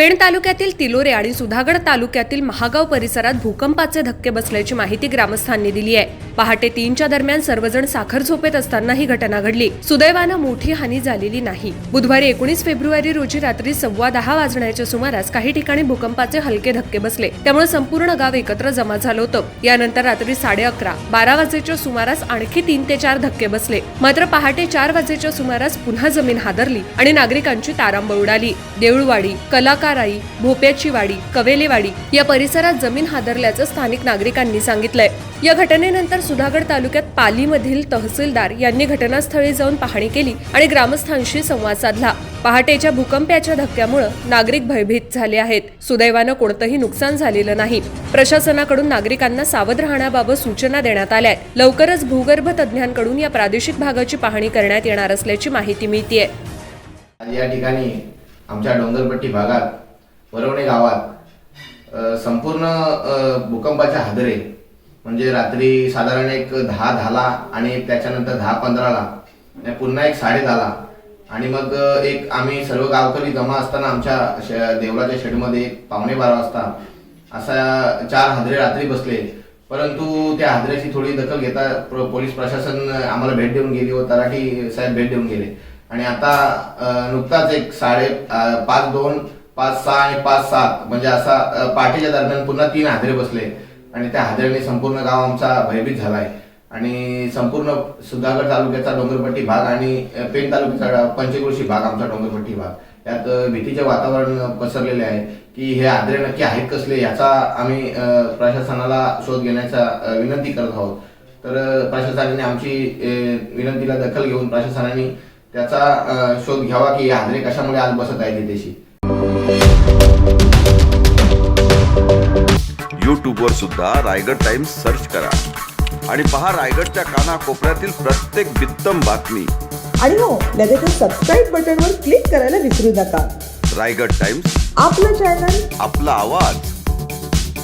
पेण तालुक्यातील तिलोरे आणि सुधागड तालुक्यातील महागाव परिसरात भूकंपाचे धक्के बसल्याची माहिती ग्रामस्थांनी दिली आहे. पहाटे तीनच्या दरम्यान सर्वजण साखर झोपेत असताना ही घटना घडली. सुदैवानं मोठी हानी झालेली नाही. बुधवारी एकोणीस फेब्रुवारी रोजी रात्री सव्वा दहा वाजण्याच्या सुमारास काही ठिकाणी भूकंपाचे हलके धक्के बसले. त्यामुळे संपूर्ण गाव एकत्र जमा झालं होतं. यानंतर रात्री साडे अकरा बारा वाजेच्या सुमारास आणखी तीन ते चार धक्के बसले. मात्र पहाटे चार वाजेच्या सुमारास पुन्हा जमीन हादरली आणि नागरिकांची तारांबळ उडाली. देऊळवाडी कलाकार कलाकाराई भोप्याची वाडी कवेलेवाडी या परिसरात जमीन हादरल्याचं स्थानिक नागरिकांनी सांगितलंय. या घटनेनंतर सुधागड तालुक्यात पालीमधील तहसीलदार यांनी घटनास्थळी जाऊन पाहणी केली आणि ग्रामस्थांशी संवाद साधला. पहाटेच्या भूकंपाच्या धक्क्यामुळे नागरिक भयभीत झाले आहेत. सुदैवानं कोणतंही नुकसान झालेलं नाही. प्रशासनाकडून नागरिकांना सावध राहण्याबाबत सूचना देण्यात आल्या लवकरच भूगर्भ तज्ज्ञांकडून या प्रादेशिक भागाची पाहणी करण्यात येणार असल्याची माहिती मिळतीये. या ठिकाणी आमच्या डोंगरपट्टी भागात वरवणे गावात संपूर्ण भूकंपाचे भूकंपाच्या हादरे म्हणजे रात्री साधारण एक दहा दहाला आणि त्याच्यानंतर दहा पंधराला पुन्हा एक साडे दहाला. आणि मग एक आम्ही सर्व गावकरी जमा असताना आमच्या देवळाच्या शेडमध्ये एक पावणे बारा वाजता असा चार हादरे रात्री बसले. परंतु त्या हादऱ्याची थोडी दखल घेता प्र- पोलीस प्रशासन आम्हाला भेट देऊन गेली व तलाठी साहेब भेट देऊन गेले. आणि आता नुकताच एक साडे पाच दोन पाच सहा आणि पाच सात म्हणजे असा पाठीच्या दरम्यान पुन्हा तीन हादरे बसले. आणि त्या हादऱ्याने संपूर्ण गाव आमचा भयभीत झालाय. आणि संपूर्ण सुधागड तालुक्याचा डोंगरपट्टी भाग आणि पेन पेण तालुक्याचा पंचकृषी भाग आमचा डोंगरपट्टी भाग. यात भीतीचे वातावरण पसरलेले आहे की हे आद्रे नक्की आहेत कसले याचा आम्ही प्रशासनाला शोध घेण्याचा विनंती करत आहोत. तर प्रशासनाने आमची विनंतीला दखल घेऊन प्रशासनाने त्याचा शोध घ्यावा की हे आद्रे कशामुळे आज बसत आहेत तिथेशी यूट्यूबवर सुद्धा रायगड टाइम्स सर्च करा. आणि पहा रायगडच्या कानाकोपऱ्यातील प्रत्येक बित्तम बातमी. आणि हो लगेचच सबस्क्राईब बटनवर क्लिक करायला विसरू नका. रायगड टाइम्स आपलं चॅनल आपला आवाज.